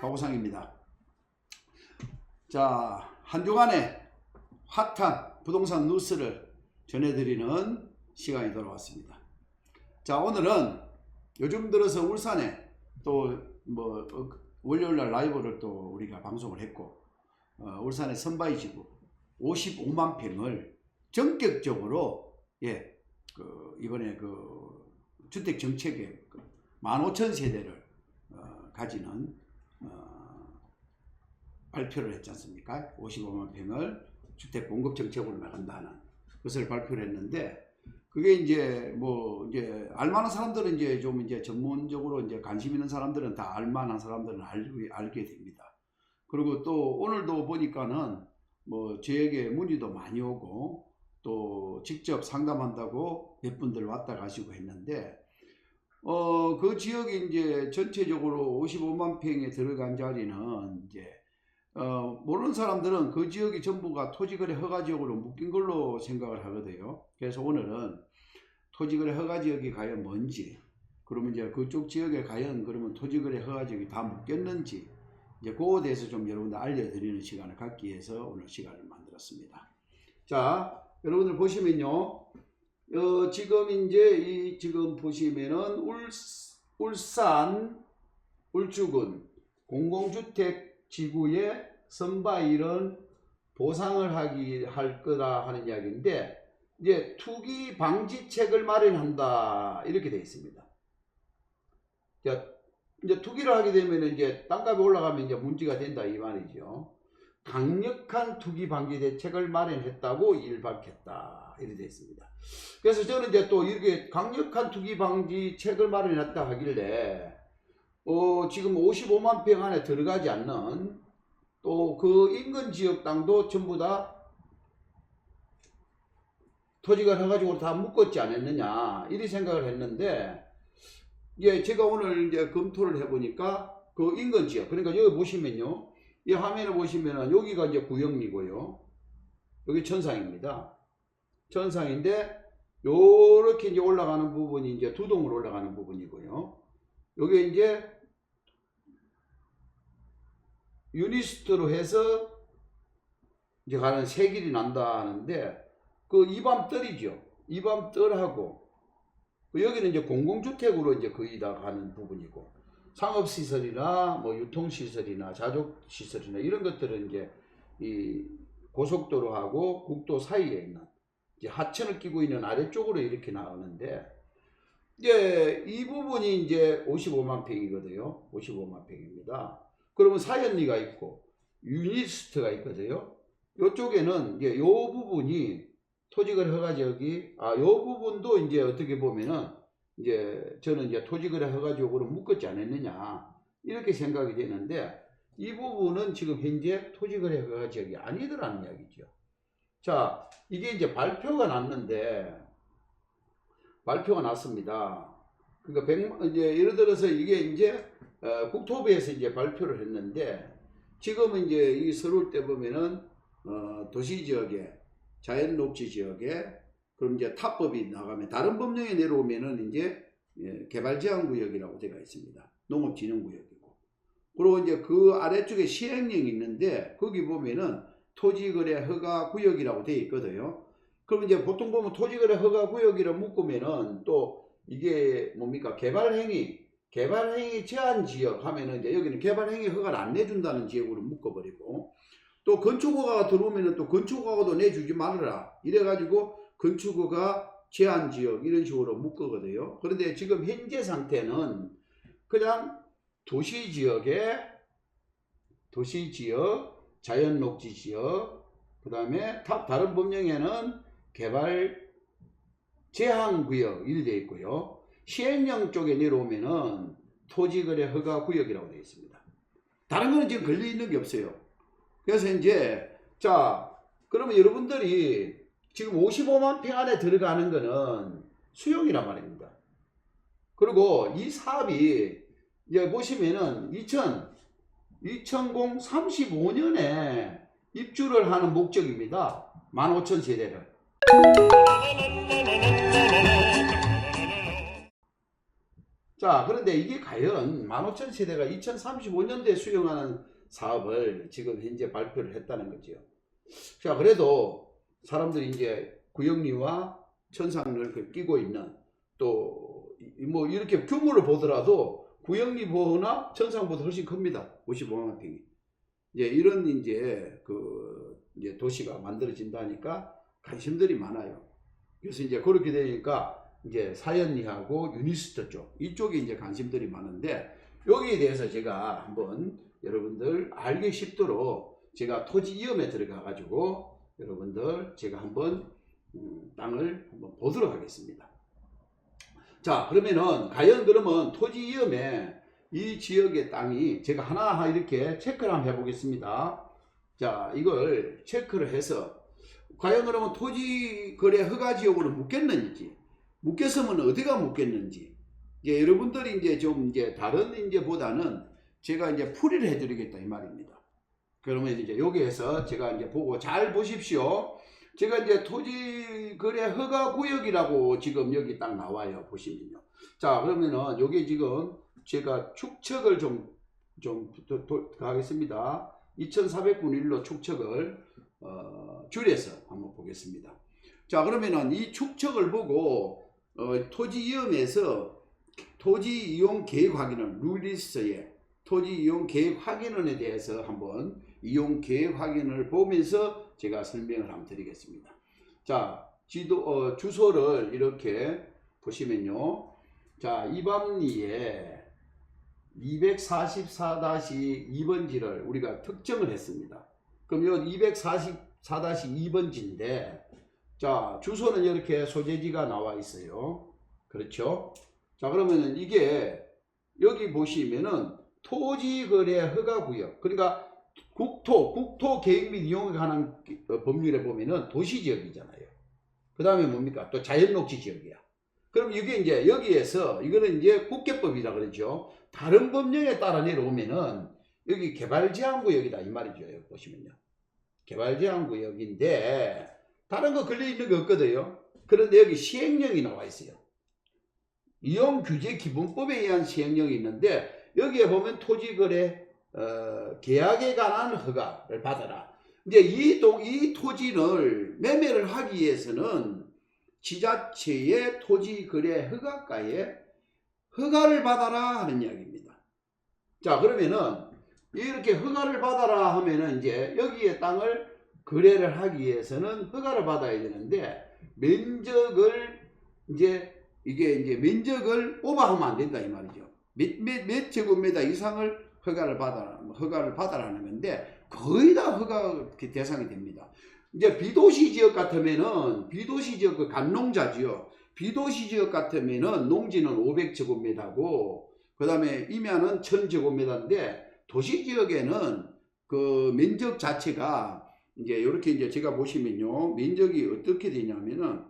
박우상입니다. 자, 한 주간의 핫한 부동산 뉴스를 전해드리는 시간이 돌아왔습니다. 자, 오늘은 요즘 들어서 울산에 또 뭐 월요일 날 라이브를 또 우리가 방송을 했고 어, 울산의 선바이 지구 55만 평을 전격적으로 예, 그 이번에 그 주택 정책에 그 15,000 세대를 어, 가지는 어, 발표를 했지 않습니까? 55만 평을 주택 공급 정책으로 나간다는 것을 발표를 했는데 그게 이제 뭐 이제 알만한 사람들은 이제 좀 이제 전문적으로 이제 관심 있는 사람들은 다 알만한 사람들은 알게, 알게 됩니다. 그리고 또 오늘도 보니까는 뭐 저에게 문의도 많이 오고 또 직접 상담한다고 몇 분들 왔다 가시고 했는데 어 그 지역이 이제 전체적으로 55만 평에 들어간 자리는 이제 어 모르는 사람들은 그 지역이 전부가 토지거래 허가 지역으로 묶인 걸로 생각을 하거든요. 그래서 오늘은 토지거래 허가 지역이 과연 뭔지 그러면 이제 그쪽 지역에 과연 그러면 토지거래 허가 지역이 다 묶였는지 이제 그거에 대해서 좀 여러분들 알려드리는 시간을 갖기 위해서 오늘 시간을 만들었습니다. 자, 여러분들 보시면요. 어, 지금 이제 이 지금 보시면은 울, 울산 울주군 공공주택 지구의 선바일은 보상을 하기 할 거다 하는 이야기인데 이제 투기 방지책을 마련한다 이렇게 되어 있습니다. 자, 이제 투기를 하게 되면 이제 땅값이 올라가면 이제 문제가 된다 이 말이죠. 강력한 투기 방지 대책을 마련했다고 밝혔다 이렇게 되어 있습니다. 그래서 저는 이제 또 이렇게 강력한 투기 방지 책을 마련했다 하길래 어, 지금 55만 평 안에 들어가지 않는 또 그 인근 지역 땅도 전부 다 토지가 해가지고 다 묶었지 않았느냐 이리 생각을 했는데 예, 제가 오늘 이제 검토를 해보니까 그 인근 지역 그러니까 여기 보시면요 이 화면을 보시면은 여기가 이제 구영리고요. 여기 천상입니다. 천상인데 요렇게 이제 올라가는 부분이 이제 두동으로 올라가는 부분이고요. 요게 이제 유니스트로 해서 이제 가는 세 길이 난다 하는데 그 이밤떨이죠. 이밤떨하고 그 여기는 이제 공공주택으로 이제 거의 다 가는 부분이고 상업시설이나 뭐 유통시설이나 자족시설이나 이런 것들은 이제 이 고속도로하고 국도 사이에 있는 이제 하천을 끼고 있는 아래쪽으로 이렇게 나오는데 이제 이 부분이 이제 55만 평이거든요. 55만 평입니다. 그러면 사연리가 있고 유니스트가 있거든요. 이쪽에는 이제 요 부분이 토지거래 허가 지역이 아요 부분도 이제 어떻게 보면은 이제 저는 이제 토지거래 허가 지역으로 묶었지 않았느냐 이렇게 생각이 되는데 이 부분은 지금 현재 토지거래 허가 지역이 아니더라는 이야기죠. 자 이게 이제 발표가 났는데 발표가 났습니다. 그러니까 백, 이제 예를 들어서 이게 이제 어, 국토부에서 이제 발표를 했는데 지금은 이제 이 서울 때 보면은 어, 도시 지역에 자연 녹지 지역에 그럼 이제 타법이 나가면 다른 법령에 내려오면은 이제 예, 개발 제한 구역이라고 되어 있습니다. 농업 진흥 구역이고. 그리고 이제 그 아래쪽에 시행령이 있는데 거기 보면은 토지거래 허가 구역이라고 되어 있거든요. 그럼 이제 보통 보면 토지거래 허가 구역이라 묶으면은 또 이게 뭡니까 개발행위 개발행위 제한 지역 하면은 이제 여기는 개발행위 허가를 안 내준다는 지역으로 묶어버리고 또 건축허가가 들어오면은 또 건축허가도 내주지 말아라 이래가지고 건축허가 제한 지역 이런 식으로 묶거든요. 그런데 지금 현재 상태는 그냥 도시 지역에 도시 지역, 자연 녹지 지역, 그 다음에 다른 법령에는 개발 제한 구역 이렇게 되어 있고요. 시행령 쪽에 내려오면은 토지거래 허가 구역이라고 되어 있습니다. 다른 거는 지금 걸려 있는 게 없어요. 그래서 이제 자 그러면 여러분들이 지금 55만 평 안에 들어가는 거는 수용이란 말입니다. 그리고 이 사업이 이제 보시면은 2000 2035년에 입주를 하는 목적입니다. 15,000 세대를. 자, 그런데 이게 과연 15,000 세대가 2035년도에 수용하는 사업을 지금 현재 발표를 했다는 거죠. 자, 그래도 사람들이 이제 구영리와 천상을 그 끼고 있는 또 뭐 이렇게 규모를 보더라도 구영리보나 천상보다 훨씬 큽니다. 55만 평이. 이제 이런 이제 그 이제 도시가 만들어진다니까 관심들이 많아요. 그래서 이제 그렇게 되니까 이제 사연리하고 유니스트 쪽 이쪽에 이제 관심들이 많은데 여기에 대해서 제가 한번 여러분들 알기 쉽도록 제가 토지 이음에 들어가 가지고 여러분들 제가 한번 음, 땅을 한번 보도록 하겠습니다. 자 그러면은 과연 그러면 토지 이음에 이 지역의 땅이 제가 하나하나 이렇게 체크를 한번 해보겠습니다. 자 이걸 체크를 해서 과연 그러면 토지 거래 허가 지역으로 묶겠는지 묶였으면 어디가 묶겠는지 이제 여러분들이 이제 좀 이제 다른 이제 보다는 제가 이제 풀이를 해드리겠다 이 말입니다. 그러면 이제 여기에서 제가 이제 보고 잘 보십시오. 제가 이제 토지 거래 허가 구역이라고 지금 여기 딱 나와요 보시면요. 자 그러면은 여기 지금 제가 축척을 좀 좀 가겠습니다. 2,400분 1로 축척을 어, 줄여서 한번 보겠습니다. 자 그러면은 이 축척을 보고 어, 토지 이용에서 토지 이용 계획 확인을 룰리스에 토지 이용 계획 확인원에 대해서 한번 이용 계획 확인을 보면서 제가 설명을 한번 드리겠습니다. 자 지도 어, 주소를 이렇게 보시면요. 자 이밤리에 244-2번지를 우리가 특정을 했습니다. 그럼 요 244-2번지인데 자 주소는 이렇게 소재지가 나와 있어요. 그렇죠? 자 그러면은 이게 여기 보시면은 토지거래 허가구역 그러니까 국토 국토 계획 및 이용에 관한 어, 법률에 보면은 도시지역이잖아요. 그 다음에 뭡니까 또 자연녹지 지역이야. 그럼 이게 이제 여기에서 이거는 이제 국계법이라 그러죠. 다른 법령에 따라 내려오면은 여기 개발제한구역이다 이 말이죠. 여기 보시면요. 개발제한구역인데 다른 거 걸려 있는 거 없거든요. 그런데 여기 시행령이 나와 있어요. 이용규제기본법에 의한 시행령이 있는데 여기에 보면 토지거래 어, 계약에 관한 허가를 받아라. 이제 이, 동, 이 토지를 매매를 하기 위해서는 지자체의 토지 거래 허가가에 허가를 받아라 하는 이야기입니다. 자 그러면은 이렇게 허가를 받아라 하면은 이제 여기에 땅을 거래를 하기 위해서는 허가를 받아야 되는데 면적을 이제 이게 이제 면적을 오버하면 안 된다 이 말이죠. 몇, 몇, 몇 제곱미터 이상을 허가를 받아라, 허가를 받아라는 건데 거의 다 허가 대상이 됩니다. 이제 비도시 지역 같으면은 비도시 지역 그 간농자지요. 비도시 지역 같으면은 농지는 500제곱미터고 그 다음에 임야는 1000제곱미터인데 도시 지역에는 그 면적 자체가 이제 이렇게 이제 제가 보시면요. 면적이 어떻게 되냐면은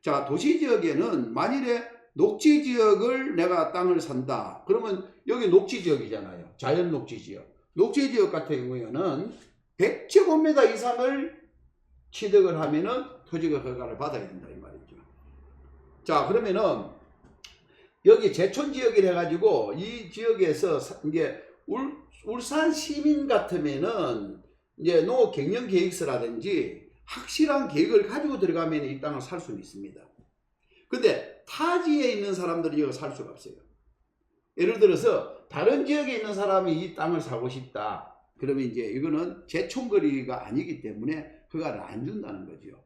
자, 도시 지역에는 만일에 녹지 지역을 내가 땅을 산다. 그러면 여기 녹지 지역이잖아요. 자연 녹지 지역. 녹지 지역 같은 경우에는 100제곱미터 이상을 취득을 하면은 토지가 허가를 받아야 된다 이 말이죠. 자, 그러면은 여기 제촌 지역이라 가지고 이 지역에서 사- 이제 울, 울산 시민 같으면은 이제 농업 경영 계획서라든지 확실한 계획을 가지고 들어가면 이 땅을 살 수는 있습니다. 근데 타지에 있는 사람들이 이거 살 수가 없어요. 예를 들어서 다른 지역에 있는 사람이 이 땅을 사고 싶다. 그러면 이제 이거는 제촌거리가 아니기 때문에 허가를 안 준다는 거죠.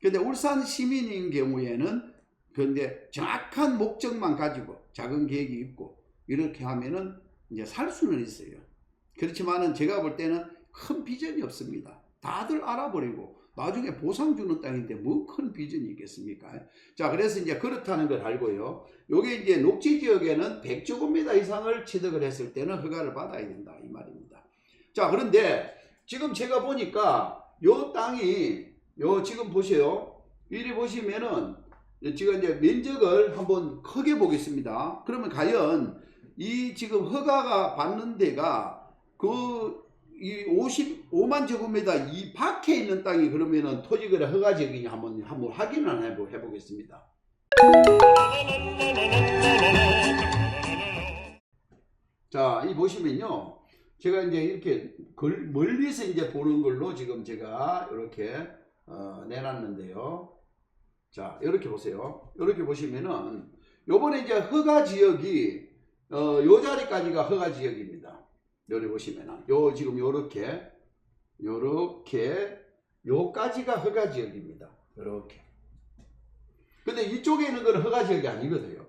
근데 울산 시민인 경우에는 그런데 정확한 목적만 가지고 작은 계획이 있고 이렇게 하면은 이제 살 수는 있어요. 그렇지만은 제가 볼 때는 큰 비전이 없습니다. 다들 알아버리고 나중에 보상 주는 땅인데 뭐 큰 비전이 있겠습니까? 자, 그래서 이제 그렇다는 걸 알고요. 요게 이제 녹지 지역에는 100제곱미터 이상을 취득을 했을 때는 허가를 받아야 된다 이 말입니다. 자, 그런데 지금 제가 보니까 요 땅이 요 지금 보세요. 이리 보시면은 지금 이제 면적을 한번 크게 보겠습니다. 그러면 과연 이 지금 허가가 받는 데가 그 이 55만 제곱미터 이 밖에 있는 땅이 그러면은 토지거래 허가 지역이냐 한번 한번 확인을 해보, 해보겠습니다. 자, 이 보시면요. 제가 이제 이렇게 걸- 멀리서 이제 보는 걸로 지금 제가 이렇게 어, 내놨는데요. 자, 이렇게 보세요. 이렇게 보시면은 요번에 이제 허가 지역이 어, 요 자리까지가 허가 지역입니다. 여기 보시면은 요 지금 요렇게 요렇게 요까지가 허가 지역입니다. 요렇게. 근데 이쪽에 있는 건 허가 지역이 아니거든요.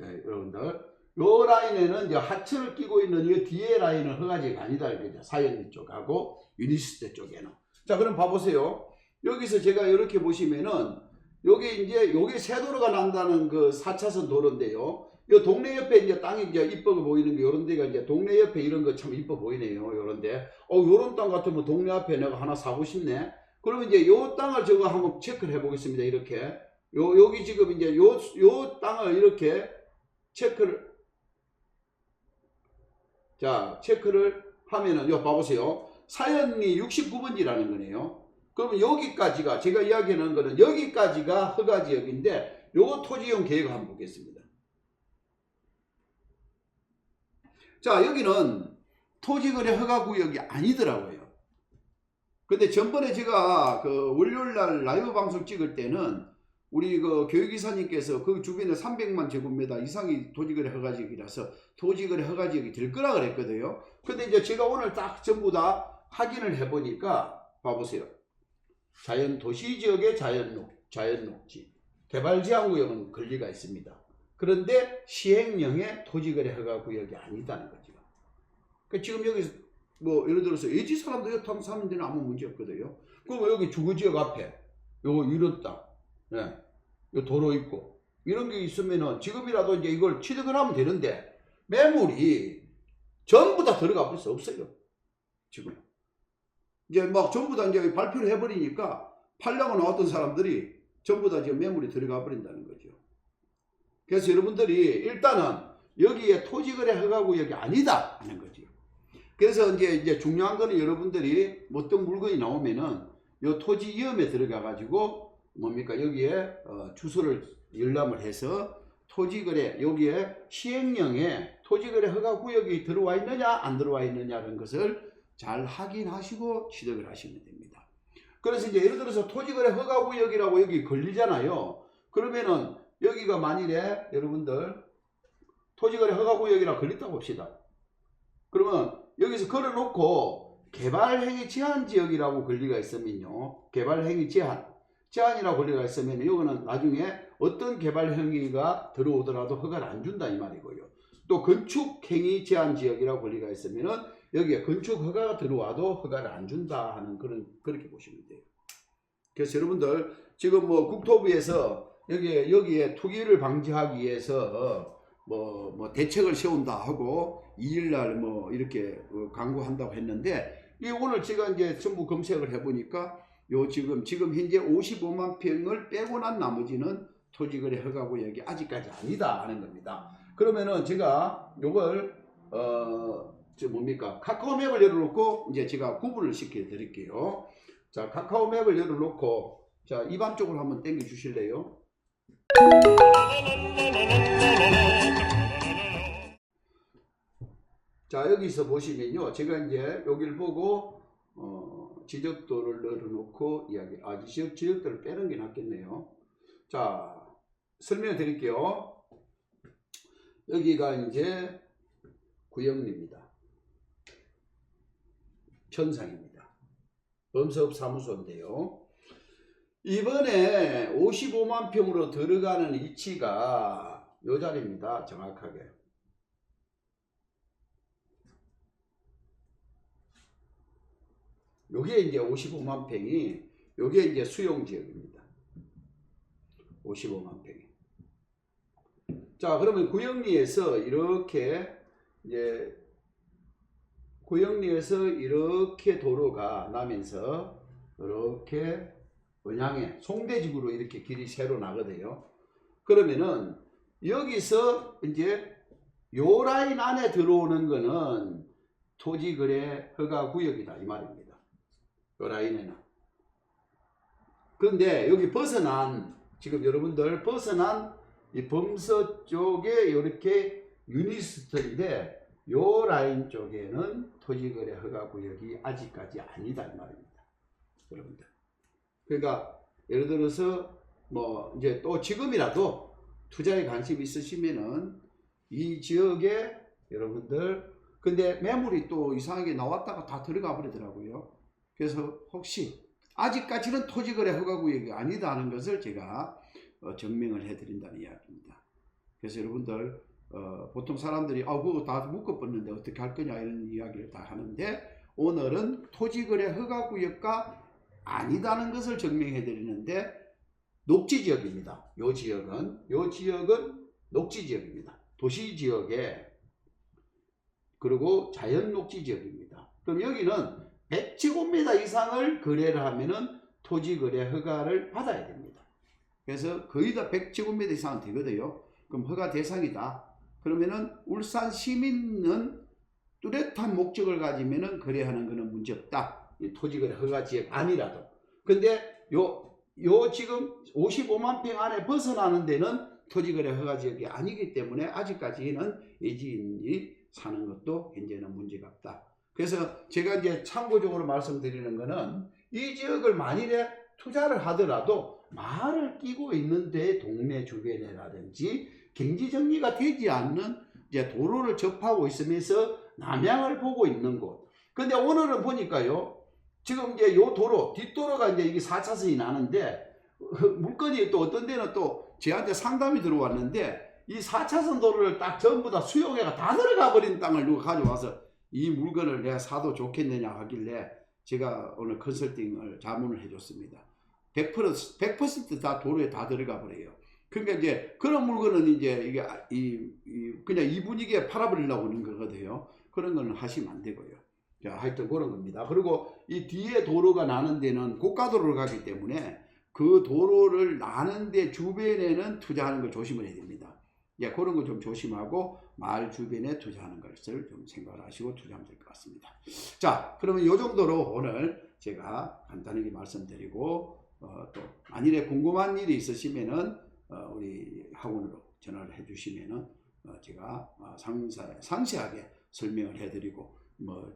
예, 여러분들. 요 라인에는 이제 하천을 끼고 있는 이 뒤에 라인은 허가 지역이 아니다. 이거죠. 사연리 쪽하고 유니스트 쪽에는. 자, 그럼 봐 보세요. 여기서 제가 이렇게 보시면은 여기 이제 여기 세도로가 난다는 그 4차선 도로인데요. 이 동네 옆에 이제 땅이 이제 이뻐 보이는 게 요런 데가 이제 동네 옆에 이런 거 참 이뻐 보이네요. 요런 데. 어, 요런 땅 같으면 동네 앞에 내가 하나 사고 싶네. 그러면 이제 요 땅을 저거 한번 체크를 해 보겠습니다. 이렇게. 요, 여기 지금 이제 요, 요 땅을 이렇게 체크를 자, 체크를 하면은 요 봐보세요. 사연이 69번지라는 거네요. 그러면 여기까지가 제가 이야기하는 거는 여기까지가 허가 지역인데 요거 토지용 계획을 한번 보겠습니다. 자, 여기는 토지거래 허가 구역이 아니더라고요. 근데 전번에 제가 그 월요일 날 라이브 방송 찍을 때는 우리 그 교육이사님께서 그 주변에 300만 제곱미터 이상이 토지거래 허가지역이라서 토지거래 허가지역이 될 거라 그랬거든요. 근데 이제 제가 오늘 딱 전부 다 확인을 해보니까 봐보세요. 자연 도시 지역의 자연녹, 자연녹지. 개발지향구역은 권리가 있습니다. 그런데 시행령의 토지거래 허가 구역이 아니다는 거죠. 그 지금 여기 뭐 예를 들어서 예지 사람도 여탕 사는 데는 아무 문제 없거든요. 그럼 여기 주거지역 앞에 요거 유료 땅, 예, 요 도로 있고 이런 게 있으면은 지금이라도 이제 이걸 취득을 하면 되는데 매물이 전부 다 들어가 볼수 없어요. 지금 이제 막 전부 다 이제 발표를 해버리니까 팔려고 나왔던 사람들이 전부 다 지금 매물이 들어가 버린다는 거죠. 그래서 여러분들이 일단은 여기에 토지거래 허가구역이 아니다 하는 거죠. 그래서 이제 이제 중요한 거는 여러분들이 어떤 물건이 나오면은 요 토지 이음에 들어가 가지고 뭡니까 여기에 어, 주소를 열람을 해서 토지거래 여기에 시행령에 토지거래 허가 구역이 들어와 있느냐 안 들어와 있느냐는 것을 잘 확인하시고 취득을 하시면 됩니다. 그래서 이제 예를 들어서 토지거래 허가 구역이라고 여기 걸리잖아요. 그러면은 여기가 만일에 여러분들 토지거래 허가구역이라 걸렸다고 봅시다. 그러면 여기서 걸어놓고 개발행위 제한 지역이라고 권리가 있으면요. 개발행위 제한. 제한이라고 권리가 있으면 이거는 나중에 어떤 개발행위가 들어오더라도 허가를 안 준다 이 말이고요. 또 건축행위 제한 지역이라고 권리가 있으면은 여기에 건축 허가가 들어와도 허가를 안 준다 하는 그런 그렇게 보시면 돼요. 그래서 여러분들 지금 뭐 국토부에서 여기에 여기에 투기를 방지하기 위해서 뭐, 뭐 대책을 세운다 하고 2일날 뭐 이렇게 어, 광고한다고 했는데 이 오늘 제가 이제 전부 검색을 해보니까 요 지금 지금 현재 55만 평을 빼고 난 나머지는 토지거래 허가구역이 아직까지 아니다 하는 겁니다. 그러면은 제가 요걸 어 저 뭡니까 카카오맵을 열어놓고 이제 제가 구분을 시켜 드릴게요. 자 카카오맵을 열어놓고 자 이반 쪽으로 한번 당겨 주실래요? 자 여기서 보시면요. 제가 이제 여기를 보고 어, 지적도를 넣어놓고 이야기 아 지적, 지적도를 빼는 게 낫겠네요. 자 설명을 드릴게요. 여기가 이제 구역리입니다. 천상입니다. 범사업 사무소인데요 이번에 55만 평으로 들어가는 위치가 요 자리입니다 정확하게 요게 이제 55만 평이 요게 이제 수용 지역입니다. 55만 평이. 자, 그러면 구역리에서 이렇게 이제 구역리에서 이렇게 도로가 나면서 이렇게 원양에 송대지구로 이렇게 길이 새로 나거든요. 그러면은 여기서 이제 요 라인 안에 들어오는 거는 토지 거래 허가 구역이다 이 말입니다. 요 라인에는. 그런데 여기 벗어난 지금 여러분들 벗어난 이 범서 쪽에 이렇게 유니스트인데 요 라인 쪽에는 토지 거래 허가 구역이 아직까지 아니다 이 말입니다. 여러분들. 그러니까 예를 들어서 뭐 이제 또 지금이라도 투자에 관심 있으시면은 이 지역에 여러분들 근데 매물이 또 이상하게 나왔다가 다 들어가 버리더라고요. 그래서 혹시 아직까지는 토지거래 허가구역이 아니다는 것을 제가 어, 증명을 해드린다는 이야기입니다. 그래서 여러분들 어, 보통 사람들이 아 그거 다 묶어버렸는데 어떻게 할 거냐 이런 이야기를 다 하는데 오늘은 토지거래 허가구역과 아니다는 것을 증명해 드리는데 녹지 지역입니다. 요 지역은 요 지역은 녹지 지역입니다. 도시 지역에 그리고 자연 녹지 지역입니다. 그럼 여기는 100제곱미터 이상을 거래를 하면은 토지 거래 허가를 받아야 됩니다. 그래서 거의 다 100제곱미터 이상은 되거든요. 그럼 허가 대상이다. 그러면은 울산 시민은 뚜렷한 목적을 가지면은 거래하는 것은 문제 없다. 이 토지 거래 허가 지역 아니라도. 근데 요 요 지금 55만 평 안에 벗어나는 데는 토지거래 허가 지역이 아니기 때문에 아직까지는 예지인이 사는 것도 현재는 문제가 없다. 그래서 제가 이제 참고적으로 말씀드리는 거는 이 지역을 만일에 투자를 하더라도 말을 끼고 있는데 동네 주변에라든지 경지 정리가 되지 않는 이제 도로를 접하고 있으면서 남양을 보고 있는 곳. 근데 오늘은 보니까요. 지금 이제 요 도로, 뒷도로가 이제 이게 4차선이 나는데, 물건이 또 어떤 데는 또 저한테 상담이 들어왔는데, 이 4차선 도로를 딱 전부 다 수용해가 다 들어가 버린 땅을 누가 가져와서 이 물건을 내가 사도 좋겠느냐 하길래 제가 오늘 컨설팅을 자문을 해줬습니다. 100%, 100%다 도로에 다 들어가 버려요. 그러니까 이제 그런 물건은 이제 이게 아- 이, 이 그냥 이 분위기에 팔아버리려고 하는 거거든요. 그런 거는 하시면 안 되고요. 자, 하여튼 그런 겁니다. 그리고 이 뒤에 도로가 나는 데는 고가도로를 가기 때문에 그 도로를 나는 데 주변에는 투자하는 걸 조심을 해야 됩니다. 예, 그런 거 좀 조심하고 마을 주변에 투자하는 것을 좀 생각을 하시고 투자하면 될 것 같습니다. 자, 그러면 이 정도로 오늘 제가 간단하게 말씀드리고 어, 또 만일에 궁금한 일이 있으시면은 어, 우리 학원으로 전화를 해주시면은 어, 제가 어, 상세, 상세하게 설명을 해드리고 뭐이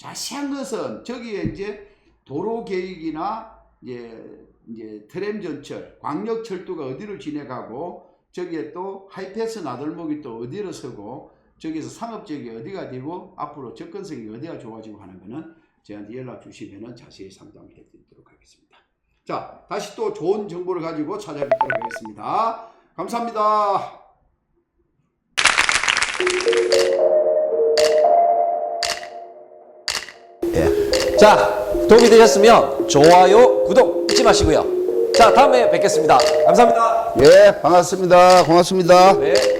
자세한 것은 저기에 이제 도로 계획이나 이제 이제 트램 전철, 광역 철도가 어디로 진행하고 저기에 또 하이패스 나들목이 또 어디로 서고 저기서 상업지역이 어디가 되고 앞으로 접근성이 어디가 좋아지고 하는 거는 저한테 연락 주시면은 자세히 상담을 해드리도록 하겠습니다. 자, 다시 또 좋은 정보를 가지고 찾아뵙도록 하겠습니다. 감사합니다. 자, 도움이 되셨으면 좋아요, 구독 잊지 마시고요. 자, 다음에 뵙겠습니다. 감사합니다. 예, 반갑습니다. 고맙습니다. 네.